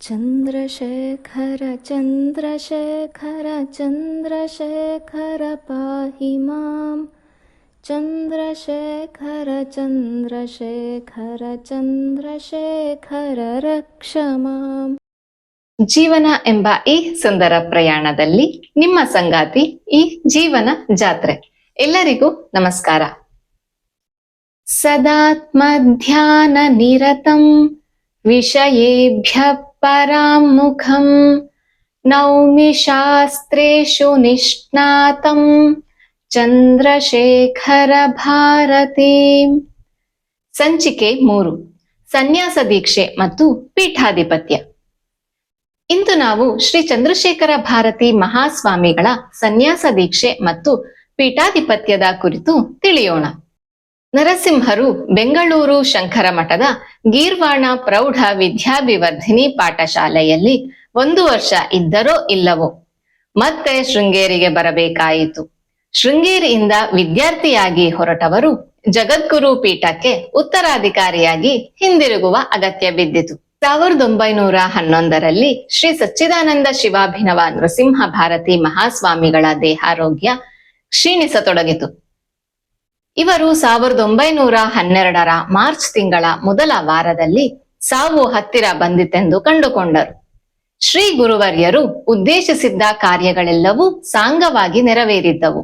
चन्द्रशेखर चन्द्रशेखर चन्द्रशेखर पाहि मां चन्द्रशेखर चन्द्रशेखर चन्द्रशेखर रक्ष माम् ಜೀವನ ಎಂಬ ಈ ಸುಂದರ ಪ್ರಯಾಣದಲ್ಲಿ ನಿಮ್ಮ ಸಂಗಾತಿ ಈ ಜೀವನ ಜಾತ್ರೆ ಎಲ್ಲರಿಗೂ ನಮಸ್ಕಾರ ಸದಾತ್ಮ ಧ್ಯಾನ ನಿರತಂ ವಿಷಯೇಭ್ಯ ಪರಾಂ ಮುಖಂ ನೌಮಿ शास्त्रेषु ಚಂದ್ರಶೇಖರ ಭಾರತಿ ಸಂಚಿಕೆ ಮೂರು, ಸನ್ಯಾಸ ದೀಕ್ಷೆ ಮತ್ತು ಪೀಠಾಧಿಪತ್ಯ. ಇಂದು ನಾವು ಶ್ರೀ ಚಂದ್ರಶೇಖರ ಭಾರತಿ ಮಹಾಸ್ವಾಮಿಗಳ ಸನ್ಯಾಸ ದೀಕ್ಷೆ ಮತ್ತು ಪೀಠಾಧಿಪತ್ಯದ ಕುರಿತು ತಿಳಿಯೋಣ. ನರಸಿಂಹರು ಬೆಂಗಳೂರು ಶಂಕರ ಮಠದ ಗೀರ್ವಾಣ ಪ್ರೌಢ ವಿದ್ಯಾಭಿವರ್ಧಿನಿ ಪಾಠಶಾಲೆಯಲ್ಲಿ ಒಂದು ವರ್ಷ ಇದ್ದರೋ ಇಲ್ಲವೋ? ಮತ್ತೆ ಶೃಂಗೇರಿಗೆ ಬರಬೇಕಾಯಿತು. ಶೃಂಗೇರಿಯಿಂದ ವಿದ್ಯಾರ್ಥಿಯಾಗಿ ಹೊರಟವರು ಜಗದ್ಗುರು ಪೀಠಕ್ಕೆ ಉತ್ತರಾಧಿಕಾರಿಯಾಗಿ ಹಿಂದಿರುಗುವ ಅಗತ್ಯ ಬಿದ್ದಿತು. ಸಾವಿರದ ಒಂಬೈನೂರ ಹನ್ನೊಂದರಲ್ಲಿ ಶ್ರೀ ಸಚ್ಚಿದಾನಂದ ಶಿವಾಭಿನವ ನೃಸಿಂಹ ಭಾರತಿ ಮಹಾಸ್ವಾಮಿಗಳ ದೇಹಾರೋಗ್ಯ ಕ್ಷೀಣಿಸತೊಡಗಿತು. ಇವರು ಸಾವಿರದ ಒಂಬೈನೂರ ಹನ್ನೆರಡರ ಮಾರ್ಚ್ ತಿಂಗಳ ಮೊದಲ ವಾರದಲ್ಲಿ ಸಾವು ಹತ್ತಿರ ಬಂದಿತೆಂದು ಕಂಡುಕೊಂಡರು. ಶ್ರೀ ಗುರುವರ್ಯರು ಉದ್ದೇಶಿಸಿದ್ದ ಕಾರ್ಯಗಳೆಲ್ಲವೂ ಸಾಂಗವಾಗಿ ನೆರವೇರಿದ್ದವು.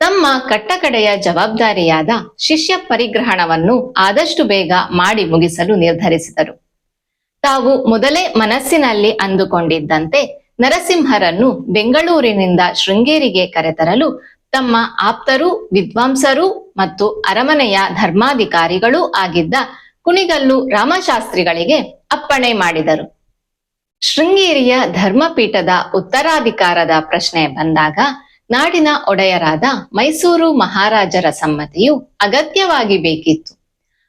ತಮ್ಮ ಕಟ್ಟಕಡೆಯ ಜವಾಬ್ದಾರಿಯಾದ ಶಿಷ್ಯ ಪರಿಗ್ರಹಣವನ್ನು ಆದಷ್ಟು ಬೇಗ ಮಾಡಿ ಮುಗಿಸಲು ನಿರ್ಧರಿಸಿದರು. ತಾವು ಮೊದಲೇ ಮನಸ್ಸಿನಲ್ಲಿ ಅಂದುಕೊಂಡಿದ್ದಂತೆ ನರಸಿಂಹರನ್ನು ಬೆಂಗಳೂರಿನಿಂದ ಶೃಂಗೇರಿಗೆ ಕರೆತರಲು ತಮ್ಮ ಆಪ್ತರು, ವಿದ್ವಾಂಸರು ಮತ್ತು ಅರಮನೆಯ ಧರ್ಮಾಧಿಕಾರಿಗಳೂ ಆಗಿದ್ದ ಕುಣಿಗಲ್ಲು ರಾಮಶಾಸ್ತ್ರಿಗಳಿಗೆ ಅಪ್ಪಣೆ ಮಾಡಿದರು. ಶೃಂಗೇರಿಯ ಧರ್ಮಪೀಠದ ಉತ್ತರಾಧಿಕಾರದ ಪ್ರಶ್ನೆ ಬಂದಾಗ ನಾಡಿನ ಒಡೆಯರಾದ ಮೈಸೂರು ಮಹಾರಾಜರ ಸಮ್ಮತಿಯು ಅಗತ್ಯವಾಗಿ ಬೇಕಿತ್ತು.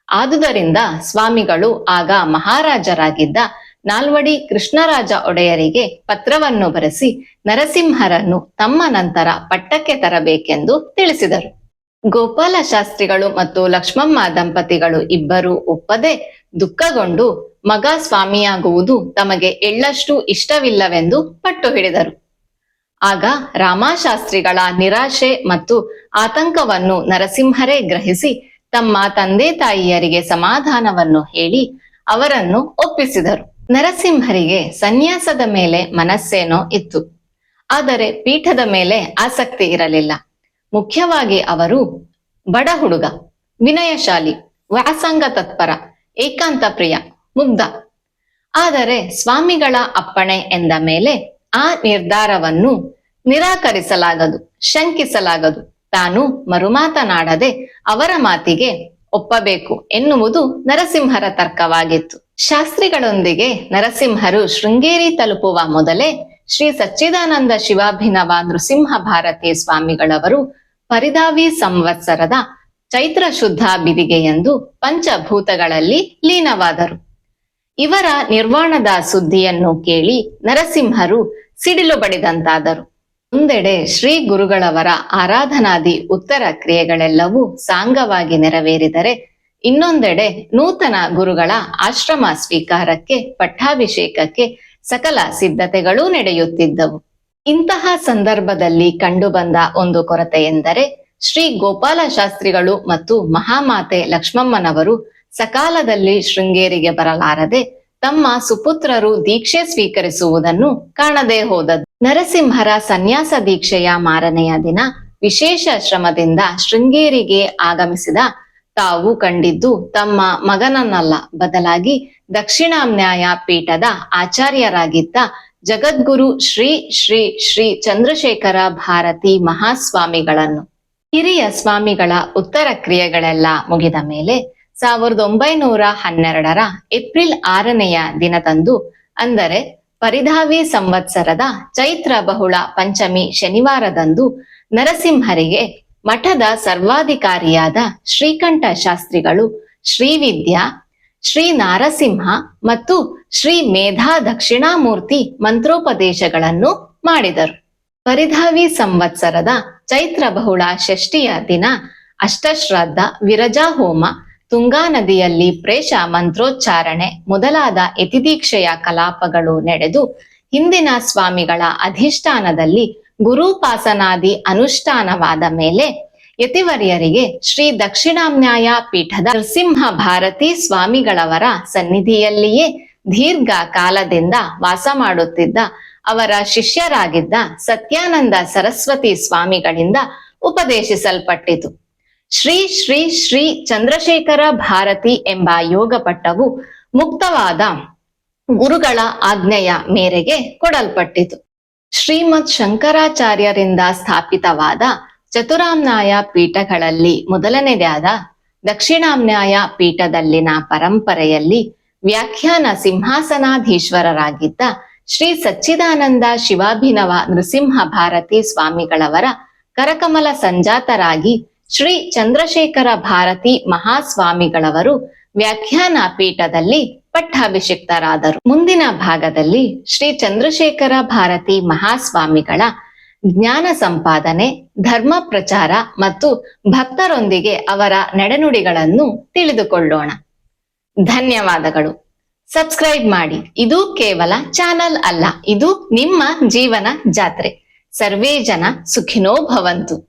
ಆದುದರಿಂದ ಸ್ವಾಮಿಗಳು ಆಗ ಮಹಾರಾಜರಾಗಿದ್ದ ನಾಲ್ವಡಿ ಕೃಷ್ಣರಾಜ ಒಡೆಯರಿಗೆ ಪತ್ರವನ್ನು ಬರೆಸಿ ನರಸಿಂಹರನ್ನು ತಮ್ಮ ನಂತರ ಪಟ್ಟಕ್ಕೆ ತರಬೇಕೆಂದು ತಿಳಿಸಿದರು. ಗೋಪಾಲ ಶಾಸ್ತ್ರಿಗಳು ಮತ್ತು ಲಕ್ಷ್ಮಮ್ಮ ದಂಪತಿಗಳು ಇಬ್ಬರೂ ಒಪ್ಪದೆ ದುಃಖಗೊಂಡು ಮಗ ಸ್ವಾಮಿಯಾಗುವುದು ತಮಗೆ ಎಳ್ಳಷ್ಟು ಇಷ್ಟವಿಲ್ಲವೆಂದು ಪಟ್ಟು ಹಿಡಿದರು ಆಗ ರಾಮಶಾಸ್ತ್ರಿಗಳ ನಿರಾಶೆ ಮತ್ತು ಆತಂಕವನ್ನು ನರಸಿಂಹರೇ ಗ್ರಹಿಸಿ ತಮ್ಮ ತಂದೆ ತಾಯಿಯರಿಗೆ ಸಮಾಧಾನವನ್ನು ಹೇಳಿ ಅವರನ್ನು ಒಪ್ಪಿಸಿದರು. ನರಸಿಂಹರಿಗೆ ಸನ್ಯಾಸದ ಮೇಲೆ ಮನಸ್ಸೇನೋ ಇತ್ತು. ಆದರೆ ಪೀಠದ ಮೇಲೆ ಆಸಕ್ತಿ ಇರಲಿಲ್ಲ. ಮುಖ್ಯವಾಗಿ ಅವರು ಬಡ ಹುಡುಗ, ವಿನಯಶಾಲಿ, ವ್ಯಾಸಂಗ ತತ್ಪರ, ಏಕಾಂತ ಪ್ರಿಯ, ಮುಗ್ಧ. ಆದರೆ ಸ್ವಾಮಿಗಳ ಅಪ್ಪಣೆ ಎಂದ ಮೇಲೆ ಆ ನಿರ್ಧಾರವನ್ನು ನಿರಾಕರಿಸಲಾಗದು, ಶಂಕಿಸಲಾಗದು. ತಾನು ಮರುಮಾತನಾಡದೆ ಅವರ ಮಾತಿಗೆ ಒಪ್ಪಬೇಕು ಎನ್ನುವುದು ನರಸಿಂಹರ ತರ್ಕವಾಗಿತ್ತು. ಶಾಸ್ತ್ರಿಗಳೊಂದಿಗೆ ನರಸಿಂಹರು ಶೃಂಗೇರಿ ತಲುಪುವ ಮೊದಲೇ ಶ್ರೀ ಸಚ್ಚಿದಾನಂದ ಶಿವಾಭಿನವ ನೃಸಿಂಹ ಭಾರತಿ ಸ್ವಾಮಿಗಳವರು ಪರಿದಾವಿ ಸಂವತ್ಸರದ ಚೈತ್ರ ಶುದ್ಧ ಬಿದಿಗೆಯಂದು ಪಂಚಭೂತಗಳಲ್ಲಿ ಲೀನವಾದರು. ಇವರ ನಿರ್ವಾಣದ ಸುದ್ದಿಯನ್ನು ಕೇಳಿ ನರಸಿಂಹರು ಸಿಡಿಲು ಬಡಿದಂತಾದರು. ಒಂದೆಡೆ ಶ್ರೀ ಗುರುಗಳವರ ಆರಾಧನಾದಿ ಉತ್ತರ ಕ್ರಿಯೆಗಳೆಲ್ಲವೂ ಸಾಂಗವಾಗಿ ನೆರವೇರಿದರೆ ಇನ್ನೊಂದೆಡೆ ನೂತನ ಗುರುಗಳ ಆಶ್ರಮ ಸ್ವೀಕಾರಕ್ಕೆ, ಪಟ್ಟಾಭಿಷೇಕಕ್ಕೆ ಸಕಲ ಸಿದ್ಧತೆಗಳು ನಡೆಯುತ್ತಿದ್ದವು. ಇಂತಹ ಸಂದರ್ಭದಲ್ಲಿ ಕಂಡುಬಂದ ಒಂದು ಕೊರತೆ ಎಂದರೆ, ಶ್ರೀ ಗೋಪಾಲ ಶಾಸ್ತ್ರಿಗಳು ಮತ್ತು ಮಹಾಮಾತೆ ಲಕ್ಷ್ಮಮ್ಮನವರು ಸಕಾಲದಲ್ಲಿ ಶೃಂಗೇರಿಗೆ ಬರಲಾರದೆ, ತಮ್ಮ ಸುಪುತ್ರರು ದೀಕ್ಷೆ ಸ್ವೀಕರಿಸುವುದನ್ನು ಕಾಣದೇ ಹೋದದ್ದು. ನರಸಿಂಹರ ಸನ್ಯಾಸ ದೀಕ್ಷೆಯ ಮಾರನೆಯ ದಿನ ವಿಶೇಷ ಶ್ರಮದಿಂದ ಶೃಂಗೇರಿಗೆ ಆಗಮಿಸಿದ ತಾವು ಕಂಡಿದ್ದು ತಮ್ಮ ಮಗನನ್ನಲ್ಲ. ಬದಲಾಗಿ ದಕ್ಷಿಣಾಮ್ನಾಯ ಪೀಠದ ಆಚಾರ್ಯರಾಗಿದ್ದ ಜಗದ್ಗುರು ಶ್ರೀ ಶ್ರೀ ಶ್ರೀ ಚಂದ್ರಶೇಖರ ಭಾರತಿ ಮಹಾಸ್ವಾಮಿಗಳನ್ನು. ಹಿರಿಯ ಸ್ವಾಮಿಗಳ ಉತ್ತರ ಕ್ರಿಯೆಗಳೆಲ್ಲ ಮುಗಿದ ಮೇಲೆ ಸಾವಿರದ ಒಂಬೈನೂರ ಹನ್ನೆರಡರ ಏಪ್ರಿಲ್ ಆರನೆಯ ದಿನದಂದು ಅಂದರೆ ಪರಿಧಾವಿ ಸಂವತ್ಸರದ ಚೈತ್ರ ಬಹುಳ ಪಂಚಮಿ ಶನಿವಾರದಂದು ನರಸಿಂಹರಿಗೆ ಮಠದ ಸರ್ವಾಧಿಕಾರಿಯಾದ ಶ್ರೀಕಂಠ ಶಾಸ್ತ್ರಿಗಳು ಶ್ರೀವಿದ್ಯಾ ಶ್ರೀ ನಾರಸಿಂಹ ಮತ್ತು ಶ್ರೀ ಮೇಧಾ ದಕ್ಷಿಣಾಮೂರ್ತಿ ಮಂತ್ರೋಪದೇಶಗಳನ್ನು ಮಾಡಿದರು. ಪರಿಧಾವಿ ಸಂವತ್ಸರದ ಚೈತ್ರ ಬಹುಳ ಷಷ್ಠಿಯ ದಿನ ಅಷ್ಟಶ್ರಾದ್ದ ವಿರಜಾ ಹೋಮ ತುಂಗಾ ನದಿಯಲ್ಲಿ ಪ್ರೇಷ ಮಂತ್ರೋಚ್ಚಾರಣೆ ಮೊದಲಾದ ಯತಿದೀಕ್ಷೆಯ ಕಲಾಪಗಳು ನಡೆದು ಹಿಂದಿನ ಸ್ವಾಮಿಗಳ ಅಧಿಷ್ಠಾನದಲ್ಲಿ ಗುರುಪಾಸನಾದಿ ಅನುಷ್ಠಾನವಾದ ಮೇಲೆ ಯತಿವರ್ಯರಿಗೆ ಶ್ರೀ ದಕ್ಷಿಣಾಮ್ನಾಯ ಪೀಠದ ನರಸಿಂಹ ಭಾರತಿ ಸ್ವಾಮಿಗಳವರ ಸನ್ನಿಧಿಯಲ್ಲಿಯೇ ದೀರ್ಘ ಕಾಲದಿಂದ ವಾಸ ಮಾಡುತ್ತಿದ್ದ ಅವರ ಶಿಷ್ಯರಾಗಿದ್ದ ಸತ್ಯಾನಂದ ಸರಸ್ವತಿ ಸ್ವಾಮಿಗಳಿಂದ ಉಪದೇಶಿಸಲ್ಪಟ್ಟಿತು. ಶ್ರೀ ಶ್ರೀ ಶ್ರೀ ಚಂದ್ರಶೇಖರ ಭಾರತಿ ಎಂಬ ಯೋಗ ಪಟ್ಟವು ಮುಕ್ತವಾದ ಗುರುಗಳ ಆಜ್ಞೆಯ ಮೇರೆಗೆ ಕೊಡಲ್ಪಟ್ಟಿತು. ಶ್ರೀಮತ್ ಶಂಕರಾಚಾರ್ಯರಿಂದ ಸ್ಥಾಪಿತವಾದ ಚತುರಾಮ್ನಾಯ ಪೀಠಗಳಲ್ಲಿ ಮೊದಲನೆಯದಾದ ದಕ್ಷಿಣಾಮ್ನಾಯ ಪೀಠದಲ್ಲಿನ ಪರಂಪರೆಯಲ್ಲಿ ವ್ಯಾಖ್ಯಾನ ಸಿಂಹಾಸನಾಧೀಶ್ವರರಾಗಿದ್ದ ಶ್ರೀ ಸಚ್ಚಿದಾನಂದ ಶಿವಾಭಿನವ ನೃಸಿಂಹ ಭಾರತಿ ಸ್ವಾಮಿಗಳವರ ಕರಕಮಲ ಸಂಜಾತರಾಗಿ ಶ್ರೀ ಚಂದ್ರಶೇಖರ ಭಾರತಿ ಮಹಾಸ್ವಾಮಿಗಳವರು ವ್ಯಾಖ್ಯಾನ ಪೀಠದಲ್ಲಿ ಪಟ್ಟಾಭಿಷಿಕ್ತರಾದರು. ಮುಂದಿನ ಭಾಗದಲ್ಲಿ ಶ್ರೀ ಚಂದ್ರಶೇಖರ ಭಾರತಿ ಮಹಾಸ್ವಾಮಿಗಳ ಜ್ಞಾನ ಸಂಪಾದನೆ, ಧರ್ಮ ಪ್ರಚಾರ ಮತ್ತು ಭಕ್ತರೊಂದಿಗೆ ಅವರ ನಡೆನುಡಿಗಳನ್ನು ತಿಳಿದುಕೊಳ್ಳೋಣ. ಧನ್ಯವಾದಗಳು. ಸಬ್ಸ್ಕ್ರೈಬ್ ಮಾಡಿ. ಇದು ಕೇವಲ ಚಾನಲ್ ಅಲ್ಲ, ಇದು ನಿಮ್ಮ ಜೀವನ ಜಾತ್ರೆ. ಸರ್ವೇ ಜನ ಸುಖಿನೋ ಭವಂತು.